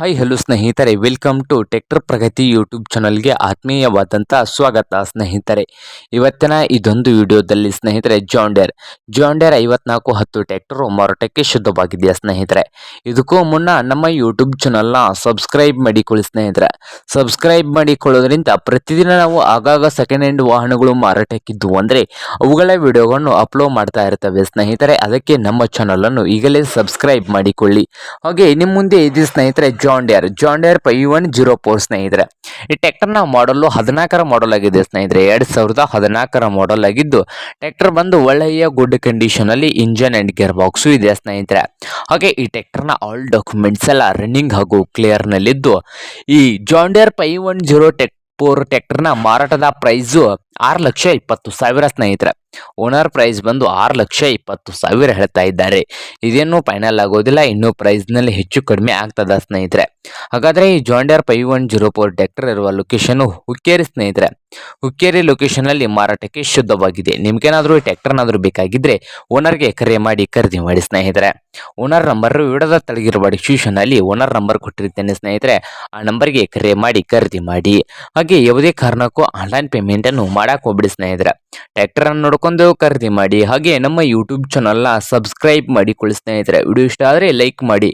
Hi hello ಸ್ನೇಹಿತರೆ. Welcome to tractor Pragati YouTube ಚಾನಲ್ಗೆ ಆತ್ಮೀಯವಾದಂಥ ಸ್ವಾಗತ, ಸ್ನೇಹಿತರೆ. ಇವತ್ತಿನ ಇದೊಂದು ವಿಡಿಯೋದಲ್ಲಿ ಸ್ನೇಹಿತರೆ ಜಾಂಡೇರ್ ಜಾಂಡೇರ್ ಐವತ್ನಾಲ್ಕು ಹತ್ತು ಟ್ಯಾಕ್ಟರು ಮಾರಾಟಕ್ಕೆ ಶುದ್ಧವಾಗಿದೆಯಾ, ಸ್ನೇಹಿತರೆ? ಇದಕ್ಕೂ ಮುನ್ನ ನಮ್ಮ ಯೂಟ್ಯೂಬ್ ಚಾನಲ್ನ ಸಬ್ಸ್ಕ್ರೈಬ್ ಮಾಡಿಕೊಳ್ಳಿ, ಸ್ನೇಹಿತರೆ. ಸಬ್ಸ್ಕ್ರೈಬ್ ಮಾಡಿಕೊಳ್ಳೋದ್ರಿಂದ ಪ್ರತಿದಿನ ನಾವು ಆಗಾಗ ಸೆಕೆಂಡ್ ಹ್ಯಾಂಡ್ ವಾಹನಗಳು ಮಾರಾಟಕ್ಕಿದ್ದು ಅಂದರೆ ಅವುಗಳ ವಿಡಿಯೋಗಳನ್ನು ಅಪ್ಲೋಡ್ ಮಾಡ್ತಾ ಇರ್ತವೆ, ಸ್ನೇಹಿತರೆ. ಅದಕ್ಕೆ ನಮ್ಮ ಚಾನಲನ್ನು ಈಗಲೇ ಸಬ್ಸ್ಕ್ರೈಬ್ ಮಾಡಿಕೊಳ್ಳಿ. ಹಾಗೆ ನಿಮ್ಮ ಮುಂದೆ ಇದೆ, ಸ್ನೇಹಿತರೆ John Deere John Deere five one zero four ಸ್ನೇಹಿತರೆ. ಈ ಟ್ಯಾಕ್ಟರ್ನ ಮಾಡಲು ಹದಿನಾಲ್ಕರ ಮಾಡಲ್ ಆಗಿದೆ ಸ್ನೇಹಿತರೆ. ಎರಡು ಸಾವಿರದ ಹದಿನಾಲ್ಕರ ಮಾಡಲ್ ಆಗಿದ್ದು ಟ್ಯಾಕ್ಟರ್ ಬಂದು ಒಳ್ಳೆಯ ಗುಡ್ ಕಂಡೀಷನ್ ಅಲ್ಲಿ ಇಂಜನ್ ಅಂಡ್ ಗೇರ್ ಬಾಕ್ಸು ಇದೆ ಸ್ನೇಹಿತರೆ. ಹಾಗೆ ಈ ಟ್ಯಾಕ್ಟರ್ನ ಆಲ್ ಡಾಕ್ಯುಮೆಂಟ್ಸ್ ಎಲ್ಲ ರನ್ನಿಂಗ್ ಹಾಗೂ ಕ್ಲಿಯರ್ ನಲ್ಲಿದ್ದು, ಈ John Deere five one zero tech four ಟ್ಯಾಕ್ಟರ್ನ ಮಾರಾಟದ ಪ್ರೈಸು ಆರು ಲಕ್ಷ ಇಪ್ಪತ್ತು ಸಾವಿರ ಸ್ನೇಹಿತರೆ. ಓನರ್ ಪ್ರೈಸ್ ಬಂದು ಆರು ಲಕ್ಷ ಇಪ್ಪತ್ತು ಸಾವಿರ ಹೇಳ್ತಾ ಇದ್ದಾರೆ. ಇದೇನು ಫೈನಲ್ ಆಗೋದಿಲ್ಲ, ಇನ್ನೂ ಪ್ರೈಸ್ನಲ್ಲಿ ಹೆಚ್ಚು ಕಡಿಮೆ ಆಗ್ತದ ಸ್ನೇಹಿತರೆ. ಹಾಗಾದ್ರೆ ಈ John Deere five one zero four tractor ಇರುವ ಲೊಕೇಶನ್ ಹುಕ್ಕೇರಿ ಸ್ನೇಹಿತರೆ. ಹುಕ್ಕೇರಿ ಲೊಕೇಶನ್ ಅಲ್ಲಿ ಮಾರಾಟಕ್ಕೆ ಶುದ್ಧವಾಗಿದೆ. ನಿಮ್ಗೇನಾದರೂ ಈ ಟ್ಯಾಕ್ಟರ್ನಾದರೂ ಬೇಕಾಗಿದ್ರೆ ಓನರ್ಗೆ ಕರೆ ಮಾಡಿ ಖರೀದಿ ಮಾಡಿ ಸ್ನೇಹಿತರೆ. ಓನರ್ ನಂಬರ್ ವಿಡದ ತಳಗಿರುವ ಡಿಸ್ಕ್ರಿಪ್ಷನ್ ಅಲ್ಲಿ ಓನರ್ ನಂಬರ್ ಕೊಟ್ಟಿರ್ತೇನೆ ಸ್ನೇಹಿತರೆ. ಆ ನಂಬರ್ಗೆ ಕರೆ ಮಾಡಿ ಖರೀದಿ ಮಾಡಿ. ಹಾಗೆ ಯಾವುದೇ ಕಾರಣಕ್ಕೂ ಆನ್ಲೈನ್ ಪೇಮೆಂಟ್ ಅನ್ನು ಮಾಡಕ್ ಹೋಗ್ಬಿಡಿ ಸ್ನೇಹಿತರೆ. ಟ್ರ್ಯಾಕ್ಟರ್ ಅನ್ನು ನೋಡ್ಕೊಂಡು ಖರೀದಿ ಮಾಡಿ, ಹಾಗೆ ನಮ್ಮ ಯೂಟ್ಯೂಬ್ ಚಾನಲ್ನ ಸಬ್ಸ್ಕ್ರೈಬ್ ಮಾಡಿಕೊಳ್ಳಿ ಸ್ನೇಹಿತರೆ. ವಿಡಿಯೋ ಇಷ್ಟ ಆದರೆ ಲೈಕ್ ಮಾಡಿ.